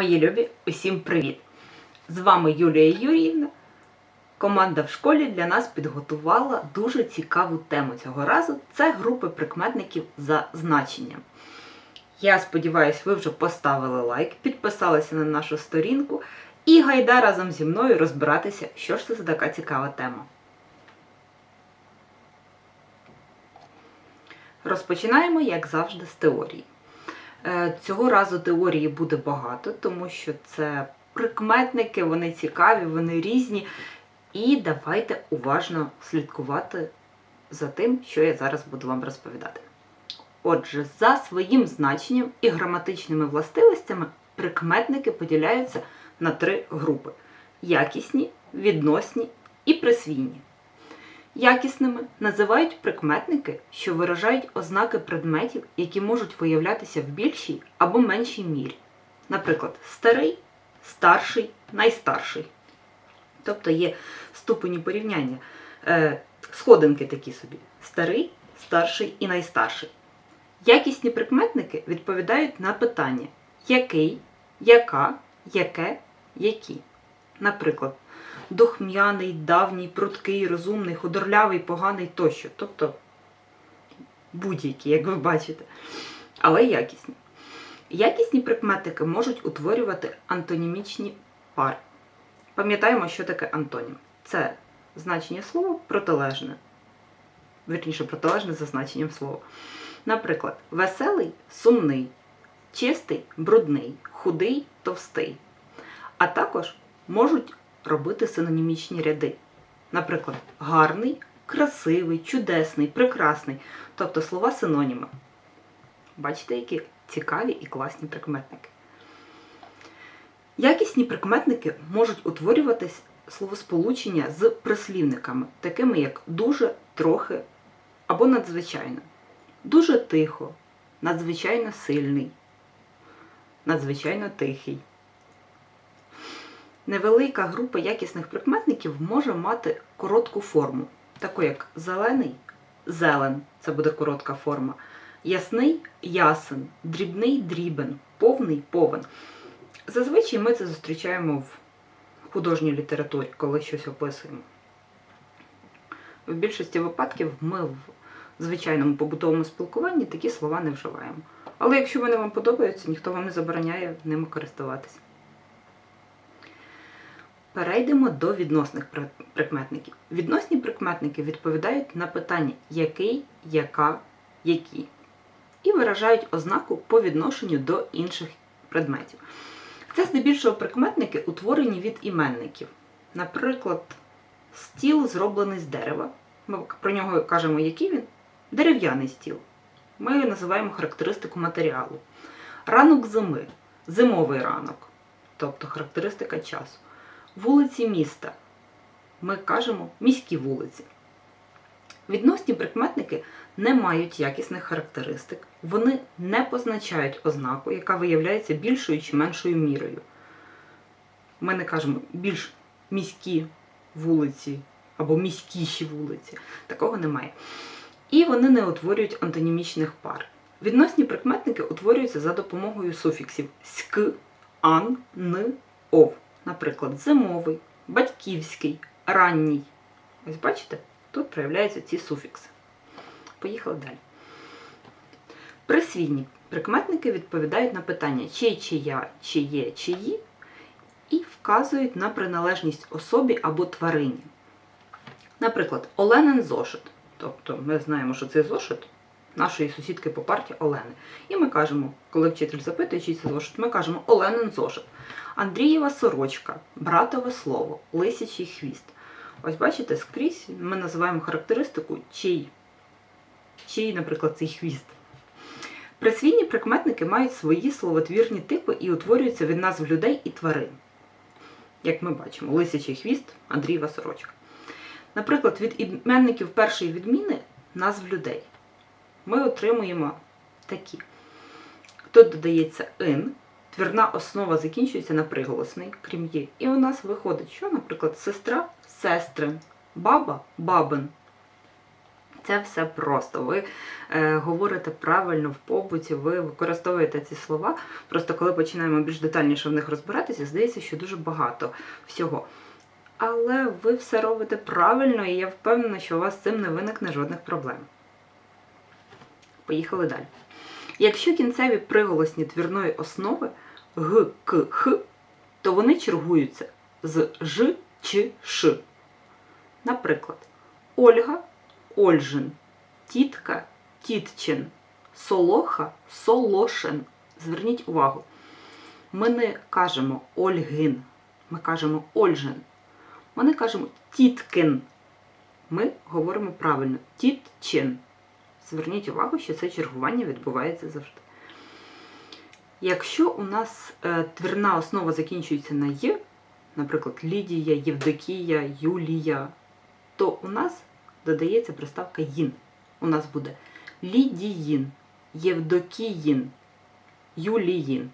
Мої любі, усім привіт! З вами Юлія Юріївна. Команда в школі для нас підготувала дуже цікаву тему цього разу. Це групи прикметників за значенням. Я сподіваюся, ви вже поставили лайк, підписалися на нашу сторінку і гайда разом зі мною розбиратися, що ж це за така цікава тема. Розпочинаємо, як завжди, з теорії. Е, Цього разу теорії буде багато, тому що це прикметники, вони цікаві, вони різні. І давайте уважно слідкувати за тим, що я зараз буду вам розповідати. Отже, за своїм значенням і граматичними властивостями прикметники поділяються на три групи: якісні, відносні і присвійні. Якісними називають прикметники, що виражають ознаки предметів, які можуть виявлятися в більшій або меншій мірі. Наприклад, старий, старший, найстарший. Тобто є ступені порівняння, е, сходинки такі собі: старий, старший і найстарший. Якісні прикметники відповідають на питання який, яка, яке, які. Наприклад, духм'яний, давній, пруткий, розумний, худорлявий, поганий тощо. Тобто будь-які, як ви бачите, але якісні. Якісні прикметники можуть утворювати антонімічні пари. Пам'ятаємо, що таке антонім. Це значення слова протилежне. Вірніше, протилежне за значенням слова. Наприклад, веселий сумний, чистий брудний, худий товстий. А також можуть робити синонімічні ряди. Наприклад, гарний, красивий, чудесний, прекрасний. Тобто слова синоніми. Бачите, які цікаві і класні прикметники. Якісні прикметники можуть утворюватись словосполучення з прислівниками, такими як дуже, трохи або надзвичайно. Дуже тихо, надзвичайно сильний, надзвичайно тихий. Невелика група якісних прикметників може мати коротку форму, таку як зелений зелен це буде коротка форма, ясний ясен, дрібний дрібен, повний повен. Зазвичай ми це зустрічаємо в художній літературі, коли щось описуємо. В більшості випадків ми в звичайному побутовому спілкуванні такі слова не вживаємо. Але якщо вони вам подобаються, ніхто вам не забороняє ними користуватися. Перейдемо до відносних прикметників. Відносні прикметники відповідають на питання який, яка, які. І виражають ознаку по відношенню до інших предметів. Це здебільшого прикметники утворені від іменників. Наприклад, стіл зроблений з дерева. Ми про нього кажемо, який він дерев'яний стіл. Ми називаємо характеристику матеріалу. Ранок зими зимовий ранок, тобто характеристика часу. Вулиці міста. Ми кажемо міські вулиці. Відносні прикметники не мають якісних характеристик, вони не позначають ознаку, яка виявляється більшою чи меншою мірою. Ми не кажемо більш міські вулиці або міськіші вулиці. Такого немає. І вони не утворюють антонімічних пар. Відносні прикметники утворюються за допомогою суфіксів ськ, ан, н, ов. Наприклад, зимовий, батьківський, ранній. Ось бачите, тут проявляються ці суфікси. Поїхали далі. Присвійні прикметники відповідають на питання чий, чия, чиє, чиї і вказують на приналежність особі або тварині. Наприклад, Оленин зошит. Тобто ми знаємо, що це зошит нашої сусідки по парті Олени. І ми кажемо, коли вчитель запитує, чий це зошит, ми кажемо Оленин зошит. Андрієва сорочка, братове слово, лисячий хвіст. Ось бачите, скрізь ми називаємо характеристику чий, чий, наприклад, цей хвіст. Присвійні прикметники мають свої словотвірні типи і утворюються від назв людей і тварин. Як ми бачимо, лисячий хвіст, Андрієва сорочка. Наприклад, від іменників першої відміни назв людей. Ми отримуємо такі. Тут додається ин, твірна основа закінчується на приголосний, крім є. І у нас виходить, що, наприклад, сестра сестрин, баба бабин. Це все просто. Ви е, говорите правильно в побуті, ви використовуєте ці слова. Просто коли починаємо більш детальніше в них розбиратися, здається, що дуже багато всього. Але ви все робите правильно, і я впевнена, що у вас з цим не виникне жодних проблем. Поїхали далі. Якщо кінцеві приголосні твірної основи г, к, х, то вони чергуються з ж чи ш. Наприклад, Ольга Ольжин, тітка тітчин, солоха солошин. Зверніть увагу, ми не кажемо Ольгин, ми кажемо Ольжин. Ми не кажемо тіткин. Ми говоримо правильно тітчин. Зверніть увагу, що це чергування відбувається завжди. Якщо у нас е, твірна основа закінчується на Є, наприклад, Лідія, Євдокія, Юлія, то у нас додається приставка їн. У нас буде Лідіїн, Євдокіїн, Юліїн.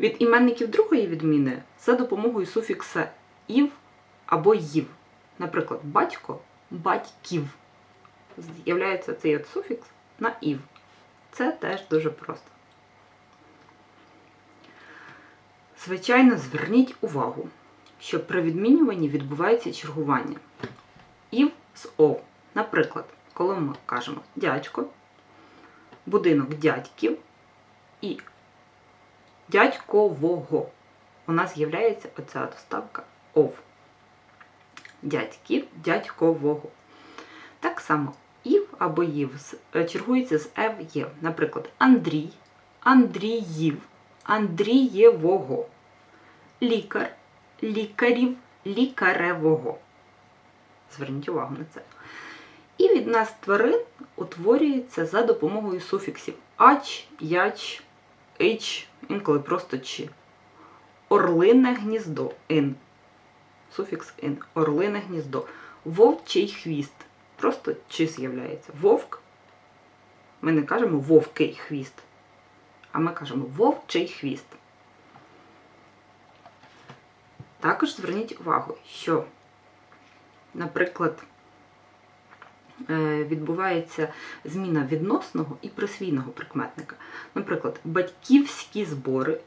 Від іменників другої відміни за допомогою суфікса ів або їв. Наприклад, батько батьків. З'являється цей от суфікс на ів. Це теж дуже просто. Звичайно, зверніть увагу, що при відмінюванні відбувається чергування. Ів з ов. Наприклад, коли ми кажемо дядько, будинок дядьків і дядькового. У нас з'являється оця доставка ов. Дядьків, дядькового. Так само або їв е, чергується з ев є. Наприклад, Андрій, Андріїв, Андрієвого, лікар, лікарів, лікаревого. Зверніть увагу на це. І від нас тварин утворюється за допомогою суфіксів ач, яч, ич, інколи просто чи. Орлине гніздо ин. Суфікс ин. Орлине гніздо. Вовчий хвіст. Просто чи з'являється. Вовк. Ми не кажемо вовкий хвіст, а ми кажемо вовчий хвіст. Також зверніть увагу, що, наприклад, е, відбувається зміна відносного і присвійного прикметника. Наприклад, батьківські збори,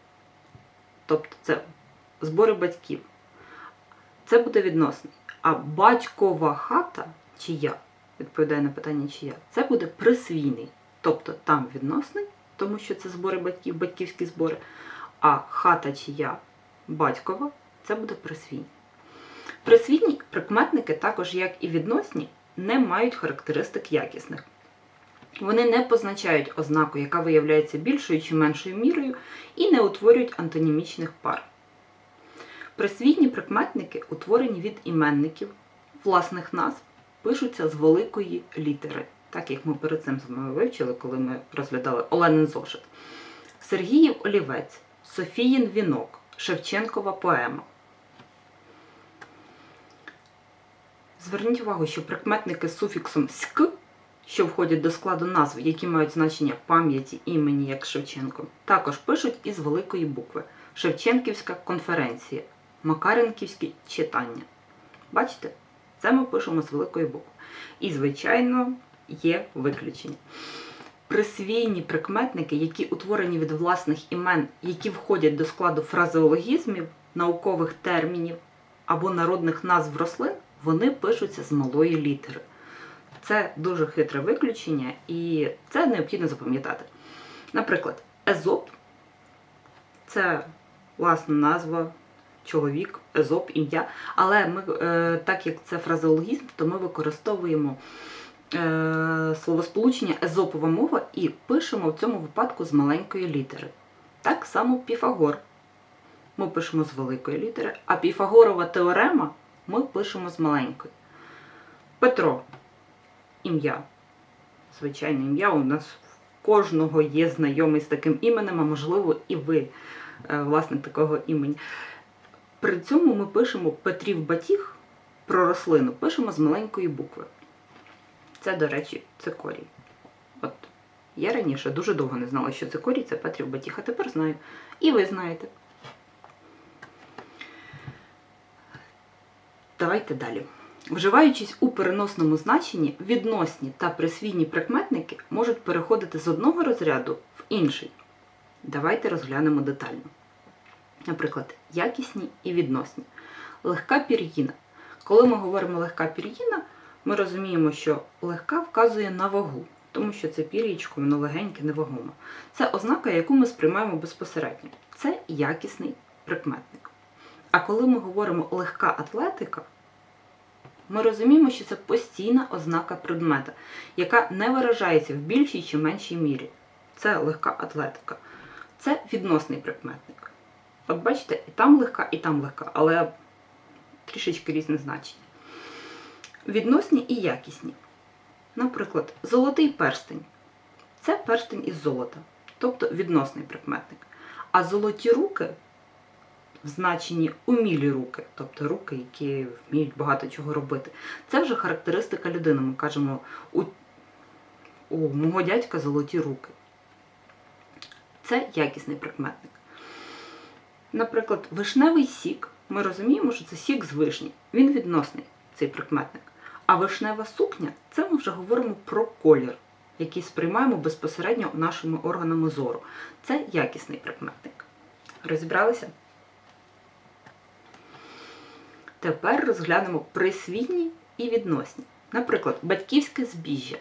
тобто це збори батьків, це буде відносний. А батькова хата, чия, відповідає на питання чия, це буде присвійний. Тобто там відносний, тому що це збори батьків, батьківські збори, а хата чия батькова це буде присвійний. Присвійні прикметники, також як і відносні, не мають характеристик якісних. Вони не позначають ознаку, яка виявляється більшою чи меншою мірою, і не утворюють антонімічних пар. Присвітні прикметники, утворені від іменників, власних назв, пишуться з великої літери, так як ми перед цим з вами вивчили, коли ми розглядали Оленин зошит. Сергіїв олівець, Софіїн вінок, Шевченкова поема. Зверніть увагу, що прикметники з суфіксом ськ, що входять до складу назв, які мають значення пам'яті імені, як Шевченко, також пишуть із великої букви Шевченківська конференція, Макаренківські читання. Бачите? Це ми пишемо з великої букви. І, звичайно, є виключення. Присвійні прикметники, які утворені від власних імен, які входять до складу фразеологізмів, наукових термінів або народних назв рослин, вони пишуться з малої літери. Це дуже хитре виключення, і це необхідно запам'ятати. Наприклад, Езоп це власна назва, чоловік, Езоп, ім'я. Але ми, е, так як це фразеологізм, то ми використовуємо е, словосполучення езопова мова і пишемо в цьому випадку з маленької літери. Так само Піфагор. Ми пишемо з великої літери, а Піфагорова теорема ми пишемо з маленької. Петро ім'я. Звичайне ім'я. У нас в кожного є знайомий з таким іменем, а можливо, і ви е, власник такого імені. При цьому ми пишемо Петрів батіг про рослину, пишемо з маленької букви. Це, до речі, цикорій. От я раніше дуже довго не знала, що цикорій це Петрів батіг, а тепер знаю. І ви знаєте. Давайте далі. Вживаючись у переносному значенні, відносні та присвійні прикметники можуть переходити з одного розряду в інший. Давайте розглянемо детально. Наприклад, якісні і відносні. Легка пір'їна. Коли ми говоримо легка пір'їна, ми розуміємо, що легка вказує на вагу, тому що це пір'ячко, воно легеньке, невагоме. Це ознака, яку ми сприймаємо безпосередньо. Це якісний прикметник. А коли ми говоримо легка атлетика, ми розуміємо, що це постійна ознака предмета, яка не виражається в більшій чи меншій мірі. Це легка атлетика. Це відносний прикметник. От бачите, і там легка, і там легка, але трішечки різне значення. Відносні і якісні. Наприклад, золотий перстень це перстень із золота, тобто відносний прикметник. А золоті руки в значенні умілі руки, тобто руки, які вміють багато чого робити. Це вже характеристика людини. Ми кажемо, у, у мого дядька золоті руки. Це якісний прикметник. Наприклад, вишневий сік. Ми розуміємо, що це сік з вишні. Він відносний, цей прикметник. А вишнева сукня це ми вже говоримо про колір, який сприймаємо безпосередньо нашими органами зору. Це якісний прикметник. Розібралися? Тепер розглянемо присвітні і відносні. Наприклад, батьківське збіжжя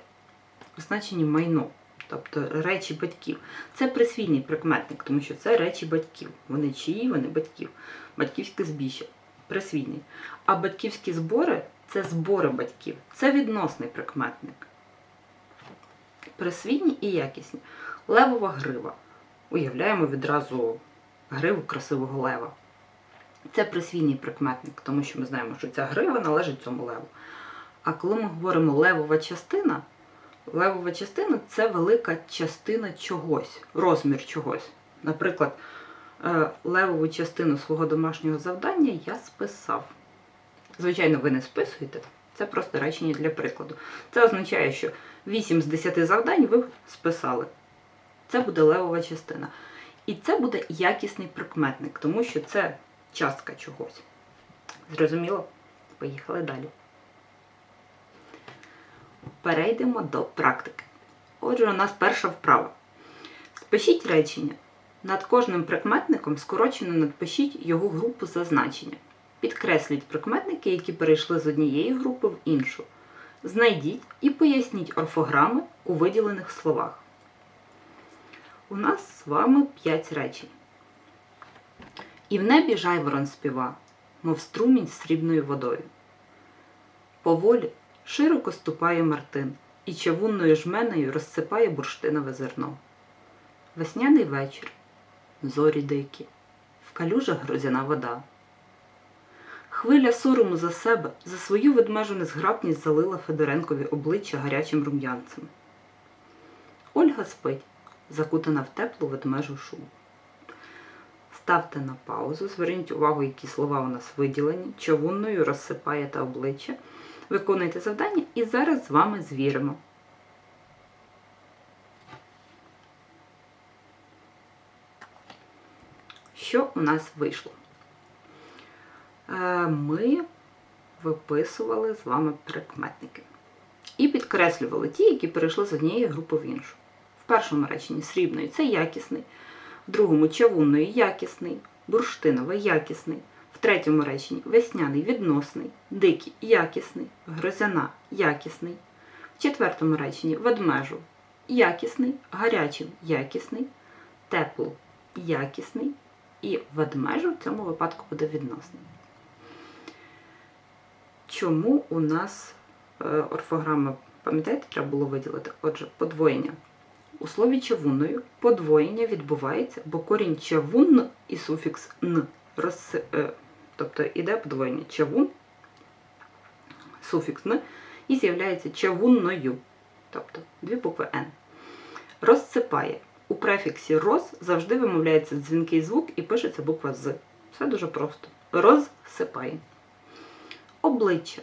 у значенні майно, тобто речі батьків. Це присвітній прикметник, тому що це речі батьків. Вони чиї, вони батьків. Батьківське збіжжя присвітній. А батьківські збори це збори батьків. Це відносний прикметник. Присвітні і якісні. Левова грива. Уявляємо відразу гриву красивого лева. Це присвійний прикметник, тому що ми знаємо, що ця грива належить цьому леву. А коли ми говоримо левова частина, левова частина це велика частина чогось, розмір чогось. Наприклад, е, левову частину свого домашнього завдання я списав. Звичайно, ви не списуєте, це просто речення для прикладу. Це означає, що 8 з 10 завдань ви списали. Це буде левова частина. І це буде якісний прикметник, тому що це частка чогось. Зрозуміло? Поїхали далі. Перейдемо до практики. Отже, у нас перша вправа. Спишіть речення. Над кожним прикметником скорочено надпишіть його групу за значення. Підкресліть прикметники, які перейшли з однієї групи в іншу. Знайдіть і поясніть орфограми у виділених словах. У нас з вами 5 речень. І в небі жайворон співа, мов струмінь з срібною водою. Поволі широко ступає Мартин і чавунною жменею розсипає бурштинове зерно. Весняний вечір, зорі дикі, в калюжах грозяна вода. Хвиля сорому за себе, за свою ведмежу незграбність залила Федоренкові обличчя гарячим рум'янцем. Ольга спить, закутана в теплу ведмежу шубу. Ставте на паузу, зверніть увагу, які слова у нас виділені, човунною розсипаєте обличчя. Виконуйте завдання і зараз з вами звіримо. Що у нас вийшло? Е, Ми виписували з вами прикметники. І підкреслювали ті, які перейшли з однієї групи в іншу. В першому реченні срібної це якісний, в другому чавунної якісний, бурштиновий якісний, в третьому реченні весняний відносний, дикий якісний, грозяна якісний, в четвертому реченні ведмежу якісний, гарячий якісний, тепло якісний і ведмежу в цьому випадку буде відносний. Чому у нас е, орфограма, пам'ятаєте, треба було виділити? Отже, подвоєння. У слові чавунною подвоєння відбувається, бо корінь чавун і суфікс н, роз, е, тобто іде подвоєння чавун, суфікс н, і з'являється чавунною, тобто дві букви Н. Розсипає. У префіксі роз завжди вимовляється дзвінкий звук і пишеться буква З. Все дуже просто. Розсипає. Обличчя.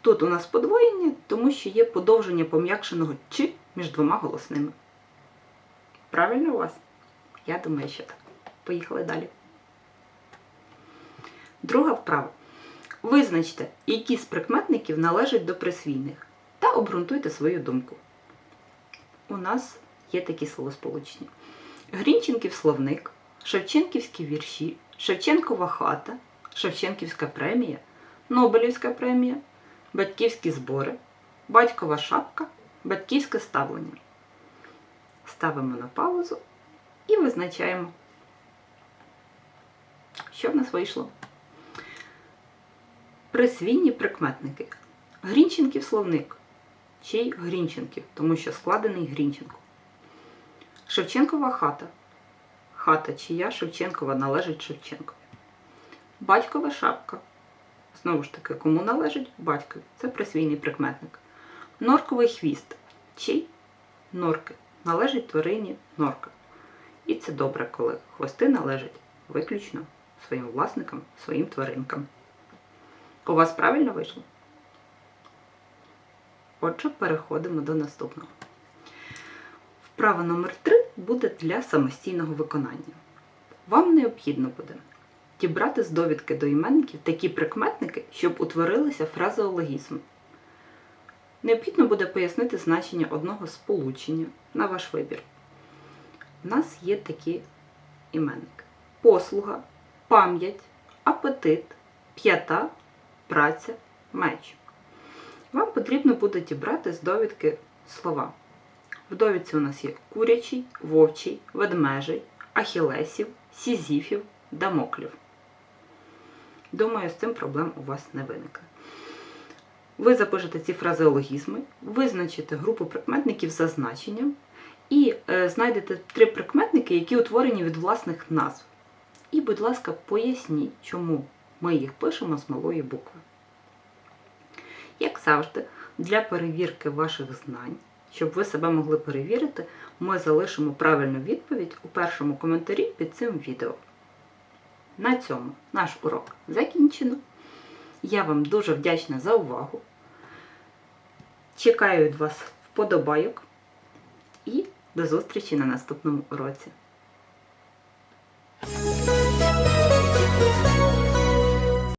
Тут у нас подвоєння, тому що є подовження пом'якшеного чи між двома голосними. Правильно у вас? Я думаю, що так. Поїхали далі. Друга вправа. Визначте, які з прикметників належать до присвійних, та обґрунтуйте свою думку. У нас є такі словосполучення: Грінченків словник, Шевченківські вірші, Шевченкова хата, Шевченківська премія, Нобелівська премія, Батьківські збори, Батькова шапка, Батьківське ставлення. Ставимо на паузу і визначаємо, що в нас вийшло. Присвійні прикметники. Грінченків словник. Чий Грінченків, тому що складений Грінченко. Шевченкова хата. Хата чия Шевченкова належить Шевченкові. Батькова шапка. Знову ж таки, кому належить? Батькові. Це присвійний прикметник. Норковий хвіст. Чий? Норки. Належить тварині норка. І це добре, коли хвости належать виключно своїм власникам, своїм тваринкам. У вас правильно вийшло? Отже, переходимо до наступного. Вправа номер 3 буде для самостійного виконання. Вам необхідно буде дібрати з довідки до іменників такі прикметники, щоб утворилися фразеологізми. Необхідно буде пояснити значення одного сполучення на ваш вибір. У нас є такі іменники: послуга, пам'ять, апетит, п'ята, праця, меч. Вам потрібно буде дібрати з довідки слова. В довідці у нас є курячий, вовчий, ведмежий, ахілесів, сізіфів, дамоклів. Думаю, з цим проблем у вас не виникне. Ви запишете ці фразеологізми, визначите групу прикметників за значенням і е, знайдете три прикметники, які утворені від власних назв. І, будь ласка, поясніть, чому ми їх пишемо з малої букви. Як завжди, для перевірки ваших знань, щоб ви себе могли перевірити, ми залишимо правильну відповідь у першому коментарі під цим відео. На цьому наш урок закінчено. Я вам дуже вдячна за увагу. Чекаю від вас вподобайок і до зустрічі на наступному уроці.